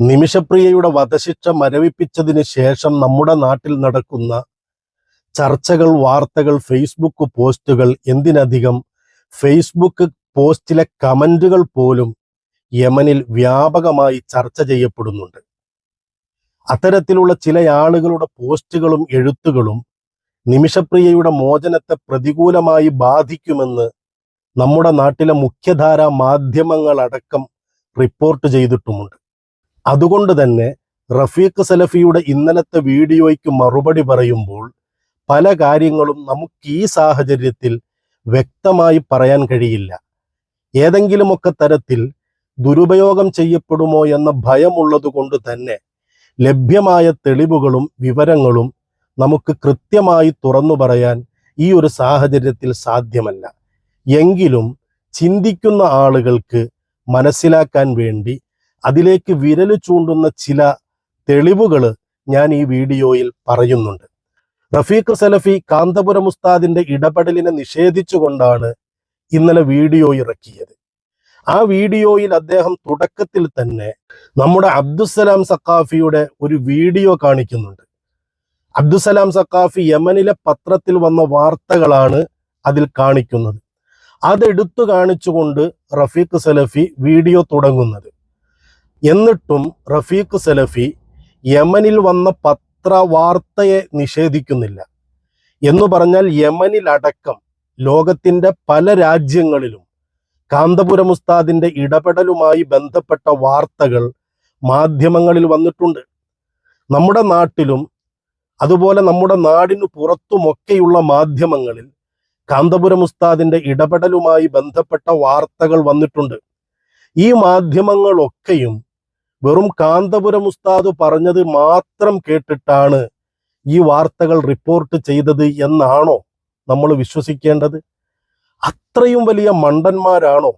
നിമിഷപ്രിയയുടെ വധശിക്ഷ മരവിപ്പിച്ചതിന് ശേഷം നമ്മുടെ നാട്ടിൽ നടക്കുന്ന ചർച്ചകൾ വാർത്തകൾ ഫേസ്ബുക്ക് പോസ്റ്റുകൾ എന്തിനധികം? ഫേസ്ബുക്ക് പോസ്റ്റിലെ കമന്റുകൾ പോലും യമനിൽ വ്യാപകമായി ചർച്ച ചെയ്യപ്പെടുന്നുണ്ട്. അത്തരത്തിലുള്ള ചില ആളുകളുടെ പോസ്റ്റുകളും എഴുത്തുകളും നിമിഷപ്രിയയുടെ മോചനത്തെ പ്രതികൂലമായി ബാധിക്കുമെന്ന് നമ്മുടെ നാട്ടിലെ മുഖ്യധാരാ മാധ്യമങ്ങളടക്കം റിപ്പോർട്ട് ചെയ്തിട്ടുമുണ്ട്. അതുകൊണ്ട് തന്നെ റഫീഖ് സലഫിയുടെ ഇന്നലത്തെ വീഡിയോയ്ക്ക് മറുപടി പറയുമ്പോൾ പല കാര്യങ്ങളും നമുക്ക് ഈ സാഹചര്യത്തിൽ വ്യക്തമായി പറയാൻ കഴിയില്ല. ഏതെങ്കിലുമൊക്കെ തരത്തിൽ ദുരുപയോഗം ചെയ്യപ്പെടുമോ എന്ന ഭയമുള്ളതുകൊണ്ട് തന്നെ ലഭ്യമായ തെളിവുകളും വിവരങ്ങളും നമുക്ക് കൃത്യമായി തുറന്നു പറയാൻ ഈ ഒരു സാഹചര്യത്തിൽ സാധ്യമല്ല. എങ്കിലും ചിന്തിക്കുന്ന ആളുകൾക്ക് മനസ്സിലാക്കാൻ വേണ്ടി അതിലേക്ക് വിരൽ ചൂണ്ടുന്ന ചില തെളിവുകൾ ഞാൻ ഈ വീഡിയോയിൽ പറയുന്നുണ്ട്. റഫീഖ് സലഫി കാന്തപുരം ഉസ്താദിന്റെ ഇടപെടലിനെ നിഷേധിച്ചുകൊണ്ടാണ് ഇന്നലെ വീഡിയോ ഇറക്കിയത്. ആ വീഡിയോയിൽ അദ്ദേഹം തുടക്കത്തിൽ തന്നെ നമ്മുടെ അബ്ദുസലാം സക്കാഫിയുടെ ഒരു വീഡിയോ കാണിക്കുന്നുണ്ട്. അബ്ദുസലാം സക്കാഫി യമനിലെ പത്രത്തിൽ വന്ന വാർത്തകളാണ് അതിൽ കാണിക്കുന്നത്. അതെടുത്തു കാണിച്ചുകൊണ്ട് റഫീഖ് സലഫി വീഡിയോ തുടങ്ങുന്നത്. എന്നിട്ടും റഫീഖ് സലഫി യമനിൽ വന്ന പത്രവാർത്തയെ നിഷേധിക്കുന്നില്ല. എന്ന് പറഞ്ഞാൽ യമനിലടക്കം ലോകത്തിന്റെ പല രാജ്യങ്ങളിലും കാന്തപുരം ഉസ്താദിന്റെ ഇടപെടലുമായി ബന്ധപ്പെട്ട വാർത്തകൾ മാധ്യമങ്ങളിൽ വന്നിട്ടുണ്ട്. നമ്മുടെ നാട്ടിലും അതുപോലെ നമ്മുടെ നാടിനു പുറത്തുമൊക്കെയുള്ള മാധ്യമങ്ങളിൽ കാന്തപുരം ഉസ്താദിന്റെ ഇടപെടലുമായി ബന്ധപ്പെട്ട വാർത്തകൾ വന്നിട്ടുണ്ട്. ഈ മാധ്യമങ്ങളൊക്കെയും വെറും കാന്തപുരം ഉസ്താദ് പറഞ്ഞത് മാത്രം കേട്ടിട്ടാണ് ഈ വാർത്തകൾ റിപ്പോർട്ട് ചെയ്തത് എന്നാണോ നമ്മൾ വിശ്വസിക്കേണ്ടത്? അത്രയും വലിയ മണ്ടന്മാരാണോ?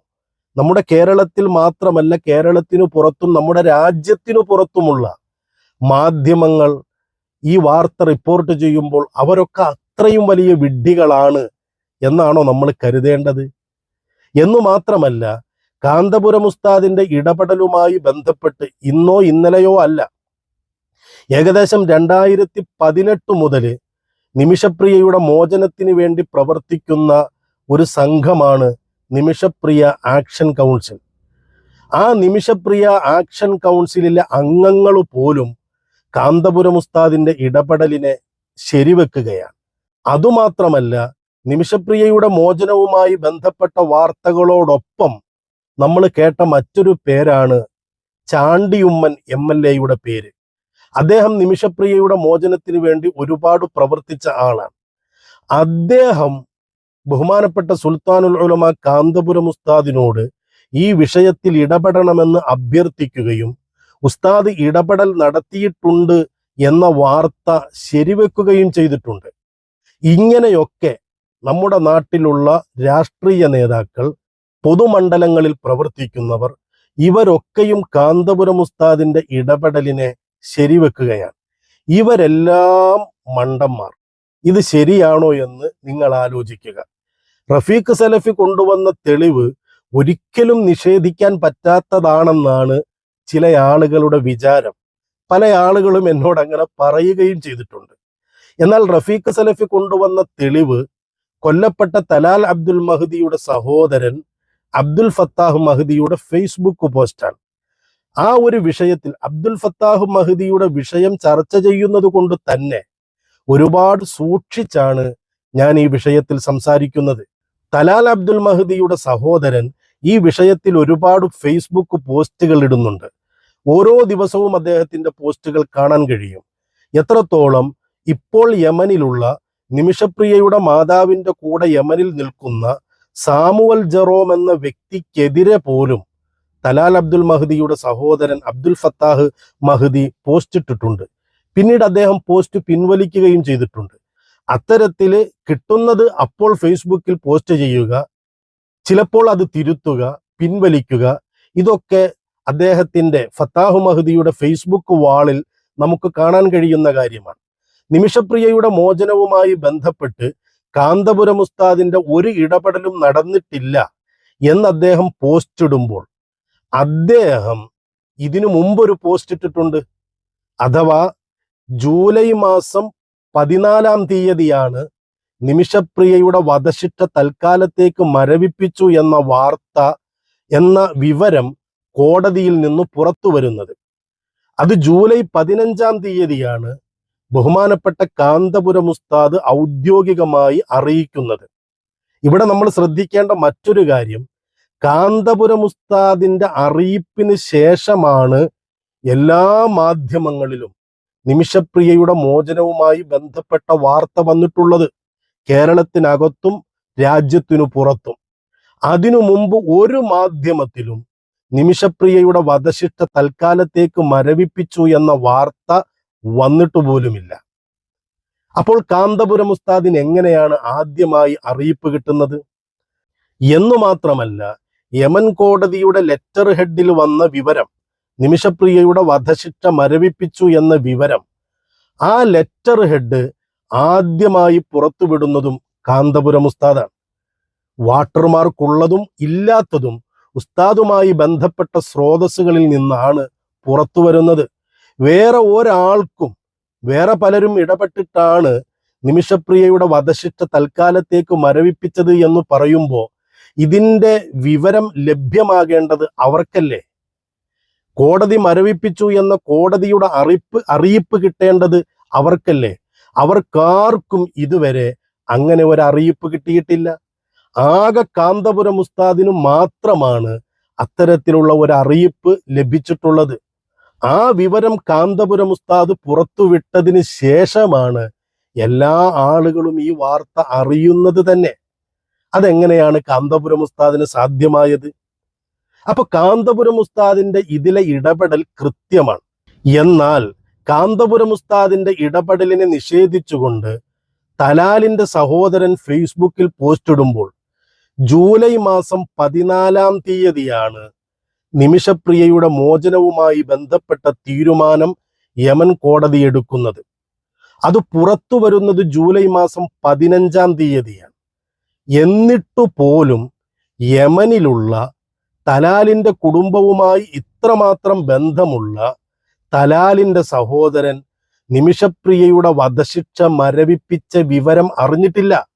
നമ്മുടെ കേരളത്തിൽ മാത്രമല്ല കേരളത്തിനു പുറത്തും നമ്മുടെ രാജ്യത്തിനു പുറത്തുമുള്ള മാധ്യമങ്ങൾ ഈ വാർത്ത റിപ്പോർട്ട് ചെയ്യുമ്പോൾ അവരൊക്കെ അത്രയും വലിയ വിഡ്ഢികളാണ് എന്നാണോ നമ്മൾ കരുതേണ്ടത്? എന്നു മാത്രമല്ല കാന്തപുരം ഉസ്താദിന്റെ ഇടപെടലുമായി ബന്ധപ്പെട്ട് ഇന്നോ ഇന്നലെയോ അല്ല. ഏകദേശം രണ്ടായിരത്തി പതിനെട്ട് മുതൽ നിമിഷപ്രിയയുടെ മോചനത്തിന് വേണ്ടി പ്രവർത്തിക്കുന്ന ഒരു സംഘമാണ് നിമിഷപ്രിയ ആക്ഷൻ കൗൺസിൽ. ആ നിമിഷപ്രിയ ആക്ഷൻ കൗൺസിലിലെ അംഗങ്ങൾ പോലും കാന്തപുരം ഉസ്താദിന്റെ ഇടപെടലിനെ ശരിവെക്കുകയാണ്. അതുമാത്രമല്ല നിമിഷപ്രിയയുടെ മോചനവുമായി ബന്ധപ്പെട്ട വാർത്തകളോടൊപ്പം നമ്മൾ കേട്ട മറ്റൊരു പേരാണ് ചാണ്ടിയുമ്മൻ എം എൽ എയുടെ പേര്. അദ്ദേഹം നിമിഷപ്രിയയുടെ മോചനത്തിന് വേണ്ടി ഒരുപാട് പ്രവർത്തിച്ച ആളാണ്. അദ്ദേഹം ബഹുമാനപ്പെട്ട സുൽത്താനുൽ ഉലമ കാന്തപുരം ഉസ്താദിനോട് ഈ വിഷയത്തിൽ ഇടപെടണമെന്ന് അഭ്യർത്ഥിക്കുകയും ഉസ്താദ് ഇടപെടൽ നടത്തിയിട്ടുണ്ട് എന്ന വാർത്ത ശരിവെക്കുകയും ചെയ്തിട്ടുണ്ട്. ഇങ്ങനെയൊക്കെ നമ്മുടെ നാട്ടിലുള്ള രാഷ്ട്രീയ നേതാക്കൾ പൊതുമണ്ഡലങ്ങളിൽ പ്രവർത്തിക്കുന്നവർ ഇവരൊക്കെയും കാന്തപുരം ഉസ്താദിന്റെ ഇടപെടലിനെ ശരിവെക്കുകയാണ്. ഇവരെല്ലാം മണ്ടന്മാർ. ഇത് ശരിയാണോ എന്ന് നിങ്ങൾ ആലോചിക്കുക. റഫീഖ് സലഫി കൊണ്ടുവന്ന തെളിവ് ഒരിക്കലും നിഷേധിക്കാൻ പറ്റാത്തതാണെന്നാണ് ചില ആളുകളുടെ വിചാരം. പല ആളുകളും എന്നോട് അങ്ങനെ പറയുകയും ചെയ്തിട്ടുണ്ട്. എന്നാൽ റഫീഖ് സലഫി കൊണ്ടുവന്ന തെളിവ് കൊല്ലപ്പെട്ട തലാൽ അബ്ദുൽ മഹദിയുടെ സഹോദരൻ അബ്ദുൽ ഫത്താഹ് മഹദിയുടെ ഫേസ്ബുക്ക് പോസ്റ്റാണ് ആ ഒരു വിഷയത്തിൽ അബ്ദുൽ ഫത്താഹ് മഹദിയുടെ വിഷയം ചർച്ച ചെയ്യുന്നത് കൊണ്ട് തന്നെ ഒരുപാട് സൂക്ഷിച്ചാണ് ഞാൻ ഈ വിഷയത്തിൽ സംസാരിക്കുന്നത്. തലാൽ അബ്ദുൽ മഹദിയുടെ സഹോദരൻ ഈ വിഷയത്തിൽ ഒരുപാട് ഫേസ്ബുക്ക് പോസ്റ്റുകൾ ഇടുന്നുണ്ട്. ഓരോ ദിവസവും അദ്ദേഹത്തിന്റെ പോസ്റ്റുകൾ കാണാൻ കഴിയും. എത്രത്തോളം ഇപ്പോൾ യമനിലുള്ള നിമിഷപ്രിയയുടെ മാതാവിന്റെ കൂടെ യമനിൽ നിൽക്കുന്ന സാമുവൽ ജെറോം എന്ന വ്യക്തിക്കെതിരെ പോലും തലാൽ അബ്ദുൽ മഹദിയുടെ സഹോദരൻ അബ്ദുൽ ഫത്താഹ് മഹദി പോസ്റ്റ് ഇട്ടിട്ടുണ്ട്. പിന്നീട് അദ്ദേഹം പോസ്റ്റ് പിൻവലിക്കുകയും ചെയ്തിട്ടുണ്ട്. അത്തരത്തിൽ കിട്ടുന്നത് അപ്പോൾ ഫേസ്ബുക്കിൽ പോസ്റ്റ് ചെയ്യുക ചിലപ്പോൾ അത് തിരുത്തുക പിൻവലിക്കുക. ഇതൊക്കെ അദ്ദേഹത്തിന്റെ ഫത്താഹു മഹദിയുടെ ഫേസ്ബുക്ക് വാളിൽ നമുക്ക് കാണാൻ കഴിയുന്ന കാര്യമാണ്. നിമിഷപ്രിയയുടെ മോചനവുമായി ബന്ധപ്പെട്ട് കാന്തപുരം ഉസ്താദിന്റെ ഒരു ഇടപെടലും നടന്നിട്ടില്ല എന്ന് അദ്ദേഹം പോസ്റ്റ് ഇടുമ്പോൾ. അദ്ദേഹം ഇതിനു മുമ്പ് ഒരു പോസ്റ്റ് ഇട്ടിട്ടുണ്ട്. അഥവാ ജൂലൈ മാസം പതിനാലാം തീയതിയാണ് നിമിഷപ്രിയയുടെ വധശിക്ഷ തൽക്കാലത്തേക്ക് മരവിപ്പിച്ചു എന്ന വാർത്ത എന്ന വിവരം കോടതിയിൽ നിന്ന് പുറത്തു വരുന്നത് അത് ജൂലൈ പതിനഞ്ചാം തീയതിയാണ് ബഹുമാനപ്പെട്ട കാന്തപുരം ഉസ്താദ് ഔദ്യോഗികമായി അറിയിക്കുന്നത്. ഇവിടെ നമ്മൾ ശ്രദ്ധിക്കേണ്ട മറ്റൊരു കാര്യം കാന്തപുരം ഉസ്താദിന്റെ അറിയിപ്പിന് ശേഷമാണ് എല്ലാ മാധ്യമങ്ങളിലും നിമിഷപ്രിയയുടെ മോചനവുമായി ബന്ധപ്പെട്ട വാർത്ത വന്നിട്ടുള്ളത്. കേരളത്തിനകത്തും രാജ്യത്തിനു പുറത്തും. അതിനു മുമ്പ് ഒരു മാധ്യമത്തിലും നിമിഷപ്രിയയുടെ വധശിഷ്ട തൽക്കാലത്തേക്ക് മരവിപ്പിച്ചു എന്ന വാർത്ത വന്നിട്ട് പോലുമില്ല. അപ്പോൾ കാന്തപുരം ഉസ്താദിന് എങ്ങനെയാണ് ആദ്യമായി അറിയിപ്പ് കിട്ടുന്നത്? എന്നു മാത്രമല്ല യമൻ കോടതിയുടെ ലെറ്റർ ഹെഡിൽ വന്ന വിവരം നിമിഷപ്രിയയുടെ വധശിക്ഷ മരവിപ്പിച്ചു എന്ന വിവരം ആ ലെറ്റർ ഹെഡ് ആദ്യമായി പുറത്തുവിടുന്നതും കാന്തപുരം ഉസ്താദാണ്. വാട്ടർമാർക്കുള്ളതും ഇല്ലാത്തതും ഉസ്താദുമായി ബന്ധപ്പെട്ട സ്രോതസ്സുകളിൽ നിന്നാണ് പുറത്തു വരുന്നത് വേറെ ഒരാൾക്കും വേറെ പലരും ഇടപെട്ടിട്ടാണ് നിമിഷപ്രിയയുടെ വധശിക്ഷ തൽക്കാലത്തേക്ക് മരവിപ്പിച്ചത് എന്ന് പറയുമ്പോൾ ഇതിന്റെ വിവരം ലഭ്യമാകേണ്ടത് അവർക്കല്ലേ? കോടതി മരവിപ്പിച്ചു എന്ന കോടതിയുടെ അറിയിപ്പ് അറിയിപ്പ് കിട്ടേണ്ടത് അവർക്കല്ലേ? അവർക്കാർക്കും ഇതുവരെ അങ്ങനെ ഒരു അറിയിപ്പ് കിട്ടിയിട്ടില്ല. ആകെ കാന്തപുരം ഉസ്താദിനു മാത്രമാണ് അത്തരത്തിലുള്ള ഒരു അറിയിപ്പ് ലഭിച്ചിട്ടുള്ളത്. ആ വിവരം കാന്തപുരം ഉസ്താദ് പുറത്തുവിട്ടതിന് ശേഷമാണ് എല്ലാ ആളുകളും ഈ വാർത്ത അറിയുന്നത് തന്നെ. അതെങ്ങനെയാണ് കാന്തപുരം ഉസ്താദിന് സാധ്യമായത്? അപ്പൊ കാന്തപുരം ഉസ്താദിന്റെ ഇതിലെ ഇടപെടൽ കൃത്യമാണ്. എന്നാൽ കാന്തപുരം ഉസ്താദിന്റെ ഇടപെടലിനെ നിഷേധിച്ചുകൊണ്ട് തലാലിന്റെ സഹോദരൻ ഫേസ്ബുക്കിൽ പോസ്റ്റ് ഇടുമ്പോൾ ജൂലൈ മാസം പതിനാലാം തീയതിയാണ് നിമിഷപ്രിയയുടെ മോചനവുമായി ബന്ധപ്പെട്ട തീരുമാനം യമൻ കോടതി എടുക്കുന്നത്. അത് പുറത്തു വരുന്നത് ജൂലൈ മാസം പതിനഞ്ചാം തീയതിയാണ്. എന്നിട്ടു പോലും യമനിലുള്ള തലാലിന്റെ കുടുംബവുമായി ഇത്രമാത്രം ബന്ധമുള്ള തലാലിന്റെ സഹോദരൻ നിമിഷപ്രിയയുടെ വധശിക്ഷ മരവിപ്പിച്ച വിവരം അറിഞ്ഞിട്ടില്ല.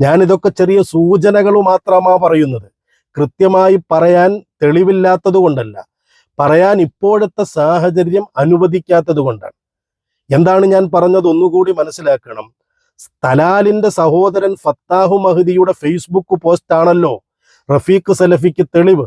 ഞാനിതൊക്കെ ചെറിയ സൂചനകൾ മാത്രമാ പറയുന്നത്. കൃത്യമായി പറയാൻ തെളിവില്ലാത്തത് കൊണ്ടല്ല. പറയാൻ ഇപ്പോഴത്തെ സാഹചര്യം അനുവദിക്കാത്തത് കൊണ്ടാണ്. എന്താണ് ഞാൻ പറഞ്ഞത് ഒന്നുകൂടി മനസ്സിലാക്കണം. തലാലിന്റെ സഹോദരൻ ഫത്താഹു മഹദിയുടെ ഫേസ്ബുക്ക് പോസ്റ്റ് ആണല്ലോ. റഫീഖ് സലഫിക്ക് തെളിവ്.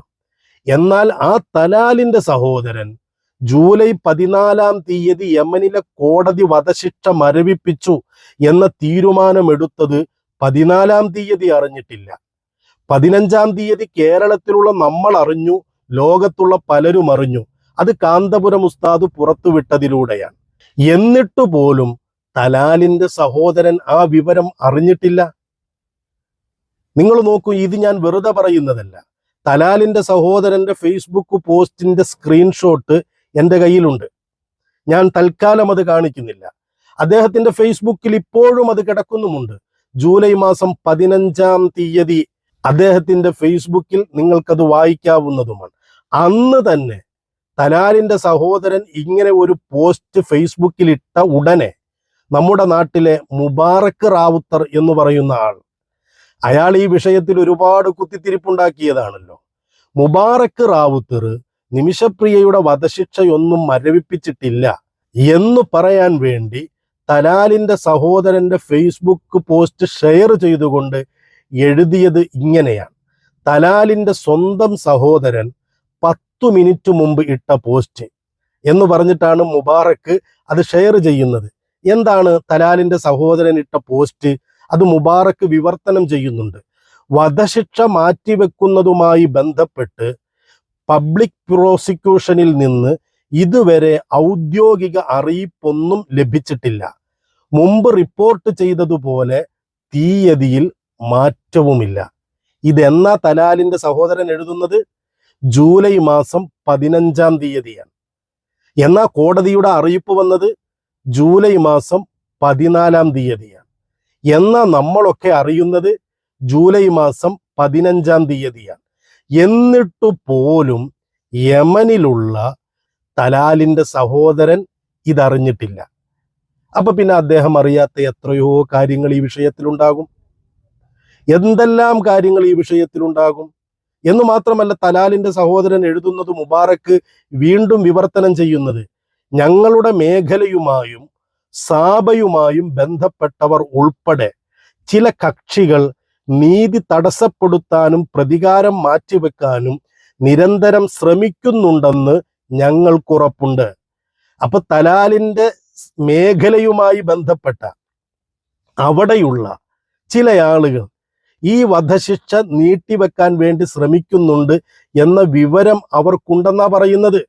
എന്നാൽ ആ തലാലിന്റെ സഹോദരൻ ജൂലൈ പതിനാലാം തീയതി യമനിലെ കോടതി വധശിക്ഷ മരവിപ്പിച്ചു എന്ന തീരുമാനമെടുത്തത് പതിനാലാം തീയതി അറിഞ്ഞിട്ടില്ല. പതിനഞ്ചാം തീയതി കേരളത്തിലുള്ള നമ്മൾ അറിഞ്ഞു ലോകത്തുള്ള പലരും അറിഞ്ഞു. അത് കാന്തപുരം ഉസ്താദ് പുറത്തുവിട്ടതിലൂടെയാണ്. എന്നിട്ടു പോലും തലാലിന്റെ സഹോദരൻ ആ വിവരം അറിഞ്ഞിട്ടില്ല. നിങ്ങൾ നോക്കൂ ഇത് ഞാൻ വെറുതെ പറയുന്നതല്ല. തലാലിന്റെ സഹോദരന്റെ ഫേസ്ബുക്ക് പോസ്റ്റിന്റെ സ്ക്രീൻഷോട്ട് എന്റെ കയ്യിലുണ്ട്. ഞാൻ തൽക്കാലം അത് കാണിക്കുന്നില്ല. അദ്ദേഹത്തിന്റെ ഫേസ്ബുക്കിൽ ഇപ്പോഴും അത് കിടക്കുന്നുമുണ്ട്. ജൂലൈ മാസം പതിനഞ്ചാം തീയതി അദ്ദേഹത്തിന്റെ ഫേസ്ബുക്കിൽ നിങ്ങൾക്കത് വായിക്കാവുന്നതുമാണ്. അന്ന് തന്നെ തലാലിന്റെ സഹോദരൻ ഇങ്ങനെ ഒരു പോസ്റ്റ് ഫേസ്ബുക്കിൽ ഇട്ട ഉടനെ നമ്മുടെ നാട്ടിലെ മുബാറക്ക് റാവുത്തർ എന്ന് പറയുന്ന ആൾ അയാൾ ഈ വിഷയത്തിൽ ഒരുപാട് കുത്തിത്തിരിപ്പുണ്ടാക്കിയതാണല്ലോ. മുബാറക്ക് റാവുത്തർ നിമിഷപ്രിയയുടെ വധശിക്ഷയൊന്നും മരവിപ്പിച്ചിട്ടില്ല എന്ന് പറയാൻ വേണ്ടി തലാലിന്റെ സഹോദരന്റെ ഫേസ്ബുക്ക് പോസ്റ്റ് ഷെയർ ചെയ്തുകൊണ്ട് എഴുതിയത് ഇങ്ങനെയാണ്. തലാലിന്റെ സ്വന്തം സഹോദരൻ പത്തു മിനിറ്റ് മുമ്പ് ഇട്ട പോസ്റ്റ് എന്ന് പറഞ്ഞിട്ടാണ് മുബാറക്ക് അത് ഷെയർ ചെയ്യുന്നത്. എന്താണ് തലാലിന്റെ സഹോദരൻ ഇട്ട പോസ്റ്റ്? അത് മുബാറക്ക് വിവർത്തനം ചെയ്യുന്നുണ്ട്. വധശിക്ഷ മാറ്റിവെക്കുന്നതുമായി ബന്ധപ്പെട്ട് പബ്ലിക് പ്രോസിക്യൂഷനിൽ നിന്ന് ഇതുവരെ ഔദ്യോഗിക അറിയിപ്പൊന്നും ലഭിച്ചിട്ടില്ല. മുമ്പ് റിപ്പോർട്ട് ചെയ്തതുപോലെ തീയതിയിൽ മാറ്റവുമില്ല. ഇതെന്നാ തലാലിന്റെ സഹോദരൻ എഴുതുന്നത്? ജൂലൈ മാസം പതിനഞ്ചാം തീയതിയാണ്. എന്നാ കോടതിയുടെ അറിയിപ്പ് വന്നത്? ജൂലൈ മാസം പതിനാലാം തീയതിയാണ്. എന്നാ നമ്മളൊക്കെ അറിയുന്നത്? ജൂലൈ മാസം പതിനഞ്ചാം തീയതിയാണ്. എന്നിട്ടു പോലും യമനിലുള്ള തലാലിന്റെ സഹോദരൻ ഇതറിഞ്ഞിട്ടില്ല. അപ്പൊ പിന്നെ അദ്ദേഹം അറിയാത്ത എത്രയോ കാര്യങ്ങൾ ഈ വിഷയത്തിലുണ്ടാകും. എന്തെല്ലാം കാര്യങ്ങൾ ഈ വിഷയത്തിലുണ്ടാകും? എന്ന് മാത്രമല്ല തലാലിന്റെ സഹോദരൻ എഴുതുന്നത് മുബാറക്ക് വീണ്ടും വിവർത്തനം ചെയ്യുന്നത് ഞങ്ങളുടെ മേഖലയുമായും സാബയുമായും ബന്ധപ്പെട്ടവർ ഉൾപ്പെടെ ചില കക്ഷികൾ നീതി തടസ്സപ്പെടുത്താനും പ്രതികാരം മാറ്റിവെക്കാനും നിരന്തരം ശ്രമിക്കുന്നുണ്ടെന്ന് ഞങ്ങൾക്കുറപ്പുണ്ട് അപ്പൊ തലാലിന്റെ മേഖലയുമായി ബന്ധപ്പെട്ട അവിടെയുള്ള ചില ആളുകൾ ഈ വധശിക്ഷ നീട്ടിവെക്കാൻ വേണ്ടി ശ്രമിക്കുന്നുണ്ട് എന്ന വിവരം അവർക്കുണ്ടെന്നാ പറയുന്നത്.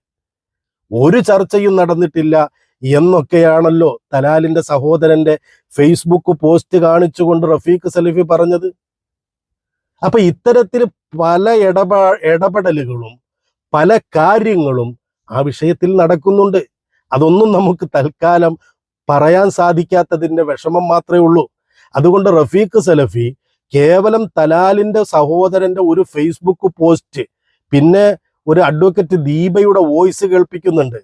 ഒരു ചർച്ചയും നടന്നിട്ടില്ല എന്നൊക്കെയാണല്ലോ തലാലിന്റെ സഹോദരന്റെ ഫേസ്ബുക്ക് പോസ്റ്റ് കാണിച്ചുകൊണ്ട് റഫീഖ് സലഫി പറഞ്ഞത്. അപ്പൊ ഇത്തരത്തിൽ പല ഇടപാ ഇടപെടലുകളും പല കാര്യങ്ങളും ആ വിഷയത്തിൽ നടക്കുന്നുണ്ട്. അതൊന്നും നമുക്ക് തൽക്കാലം പറയാൻ സാധിക്കാത്തതിന്റെ വിഷമം മാത്രമേ ഉള്ളൂ. അതുകൊണ്ട് റഫീഖ് സലഫി കേവലം തലാലിന്റെ സഹോദരന്റെ ഒരു ഫേസ്ബുക്ക് പോസ്റ്റ് പിന്നെ ഒരു അഡ്വക്കേറ്റ് ദീപയുടെ വോയിസ് കേൾപ്പിക്കുന്നുണ്ട്.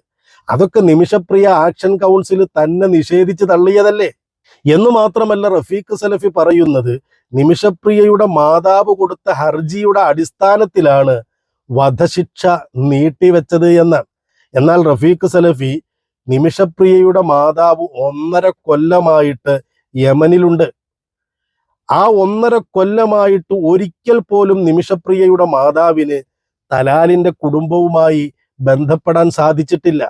അതൊക്കെ നിമിഷപ്രിയ ആക്ഷൻ കൗൺസിൽ തന്നെ നിഷേധിച്ച് തള്ളിയതല്ലേ? എന്ന് മാത്രമല്ല റഫീഖ് സലഫി പറയുന്നത് നിമിഷപ്രിയയുടെ മാതാവ് കൊടുത്ത ഹർജിയുടെ അടിസ്ഥാനത്തിലാണ് വധശിക്ഷ നീട്ടിവെച്ചത് എന്ന്. എന്നാൽ റഫീഖ് സലഫി നിമിഷപ്രിയയുടെ മാതാവ് ഒന്നര കൊല്ലമായിട്ട് യമനിലുണ്ട്. ആ ഒന്നര കൊല്ലമായിട്ട് ഒരിക്കൽ പോലും നിമിഷപ്രിയയുടെ മാതാവിന് തലാലിന്റെ കുടുംബവുമായി ബന്ധപ്പെടാൻ സാധിച്ചിട്ടില്ല.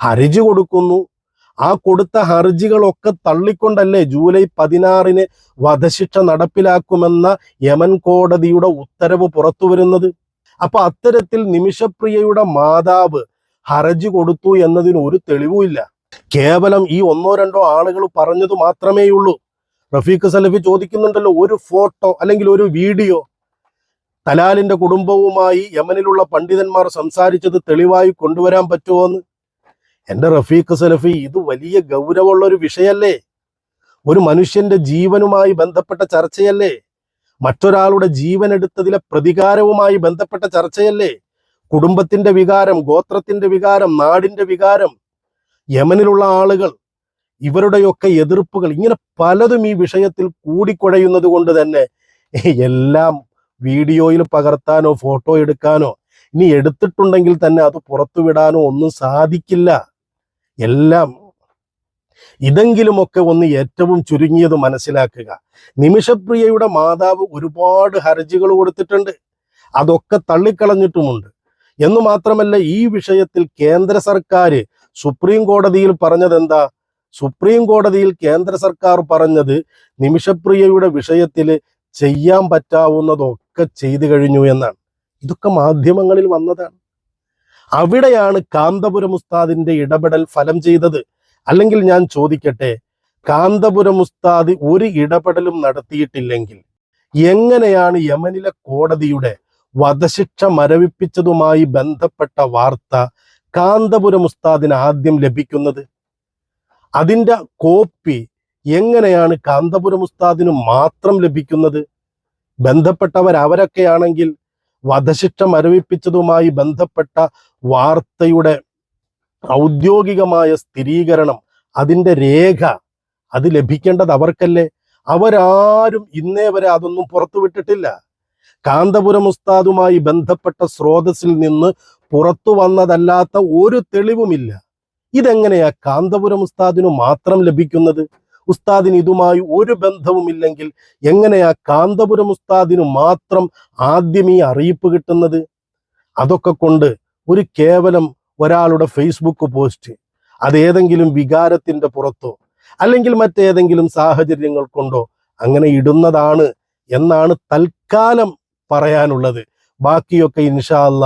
ഹർജി കൊടുക്കുന്നു. ആ കൊടുത്ത ഹർജികളൊക്കെ തള്ളിക്കൊണ്ടല്ലേ ജൂലൈ പതിനാറിന് വധശിക്ഷ നടപ്പിലാക്കുമെന്ന യമൻ കോടതിയുടെ ഉത്തരവ് പുറത്തു വരുന്നത്? അപ്പൊ അത്തരത്തിൽ നിമിഷപ്രിയയുടെ മാതാവ് ഹർജി കൊടുത്തു എന്നതിന് ഒരു തെളിവുമില്ല. കേവലം ഈ ഒന്നോ രണ്ടോ ആളുകൾ പറഞ്ഞത് മാത്രമേയുള്ളൂ. റഫീഖ് സലഫി ചോദിക്കുന്നുണ്ടല്ലോ ഒരു ഫോട്ടോ അല്ലെങ്കിൽ ഒരു വീഡിയോ. തലാലിന്റെ കുടുംബവുമായി യമനിലുള്ള പണ്ഡിതന്മാർ സംസാരിച്ചത് തെളിവായി കൊണ്ടുവരാൻ പറ്റുമോ എന്ന് എന്റെ റഫീഖ് സലഫി ഇത് വലിയ ഗൗരവമുള്ള ഒരു വിഷയല്ലേ? ഒരു മനുഷ്യന്റെ ജീവനുമായി ബന്ധപ്പെട്ട ചർച്ചയല്ലേ? മറ്റൊരാളുടെ ജീവൻ എടുത്തതിലെ പ്രതികാരവുമായി ബന്ധപ്പെട്ട ചർച്ചയല്ലേ? കുടുംബത്തിന്റെ വികാരം ഗോത്രത്തിന്റെ വികാരം നാടിന്റെ വികാരം യമനിലുള്ള ആളുകൾ. ഇവരുടെയൊക്കെ എതിർപ്പുകൾ ഇങ്ങനെ പലതും ഈ വിഷയത്തിൽ കൂടിക്കുഴയുന്നത് കൊണ്ട് തന്നെ എല്ലാം വീഡിയോയിൽ പകർത്താനോ ഫോട്ടോ എടുക്കാനോ ഇനി എടുത്തിട്ടുണ്ടെങ്കിൽ തന്നെ അത് പുറത്തുവിടാനോ ഒന്നും സാധിക്കില്ല. എല്ലാം ഇതെങ്കിലുമൊക്കെ ഒന്ന് ഏറ്റവും ചുരുങ്ങിയത് മനസ്സിലാക്കുക. നിമിഷപ്രിയയുടെ മാതാവ് ഒരുപാട് ഹർജികൾ കൊടുത്തിട്ടുണ്ട്. അതൊക്കെ തള്ളിക്കളഞ്ഞിട്ടുമുണ്ട്. എന്നു മാത്രമല്ല ഈ വിഷയത്തിൽ കേന്ദ്ര സർക്കാർ സുപ്രീം കോടതിയിൽ പറഞ്ഞത് എന്താ സുപ്രീം കോടതിയിൽ കേന്ദ്ര സർക്കാർ പറഞ്ഞത് നിമിഷപ്രിയയുടെ വിഷയത്തിൽ ചെയ്യാൻ പറ്റാവുന്നതൊക്കെ ചെയ്തു കഴിഞ്ഞു എന്നാണ്. ഇതൊക്കെ മാധ്യമങ്ങളിൽ വന്നതാണ്. അവിടെയാണ് കാന്തപുരം ഉസ്താദിന്റെ ഇടപെടൽ ഫലം ചെയ്തത്. അല്ലെങ്കിൽ ഞാൻ ചോദിക്കട്ടെ കാന്തപുരം ഉസ്താദ് ഒരു ഇടപെടലും നടത്തിയിട്ടില്ലെങ്കിൽ എങ്ങനെയാണ് യമനിലെ കോടതിയുടെ വധശിക്ഷ മരവിപ്പിച്ചതുമായി ബന്ധപ്പെട്ട വാർത്ത കാന്തപുരം ഉസ്താദിന് ആദ്യം ലഭിക്കുന്നത്? അതിന്റെ കോപ്പി എങ്ങനെയാണ് കാന്തപുരം ഉസ്താദിന് മാത്രം ലഭിക്കുന്നത്? ബന്ധപ്പെട്ടവർ അവരൊക്കെയാണെങ്കിൽ വധശിക്ഷ മരവിപ്പിച്ചതുമായി ബന്ധപ്പെട്ട വാർത്തയുടെ ഔദ്യോഗികമായ സ്ഥിരീകരണം അതിന്റെ രേഖ അത് ലഭിക്കേണ്ടത് അവർക്കല്ലേ? അവരാരും ഇന്നേ വരെ അതൊന്നും പുറത്തുവിട്ടിട്ടില്ല കാന്തപുരം ഉസ്താദുമായി ബന്ധപ്പെട്ട സ്രോതസ്സിൽ നിന്ന് പുറത്തു വന്നതല്ലാത്ത ഒരു തെളിവുമില്ല. ഇതെങ്ങനെയാ കാന്തപുരം ഉസ്താദിനു മാത്രം ലഭിക്കുന്നത്? ഉസ്താദിന് ഇതുമായി ഒരു ബന്ധവുമില്ലെങ്കിൽ എങ്ങനെയാ കാന്തപുരം ഉസ്താദിനു മാത്രം ആദ്യം ഈ അറിയിപ്പ് കിട്ടുന്നത്? അതൊക്കെ കൊണ്ട് ഒരു കേവലം ഒരാളുടെ ഫേസ്ബുക്ക് പോസ്റ്റ് അതേതെങ്കിലും വികാരത്തിന്റെ പുറത്തോ അല്ലെങ്കിൽ മറ്റേതെങ്കിലും സാഹചര്യങ്ങൾ കൊണ്ടോ അങ്ങനെ ഇടുന്നതാണ് എന്നാണ് തൽക്കാലം പറയാനുള്ളത്. ബാക്കിയൊക്കെ ഇൻഷാല്ല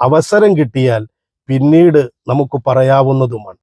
അവസരം കിട്ടിയാൽ പിന്നീട് നമുക്ക് പറയാവുന്നതുമാണ്.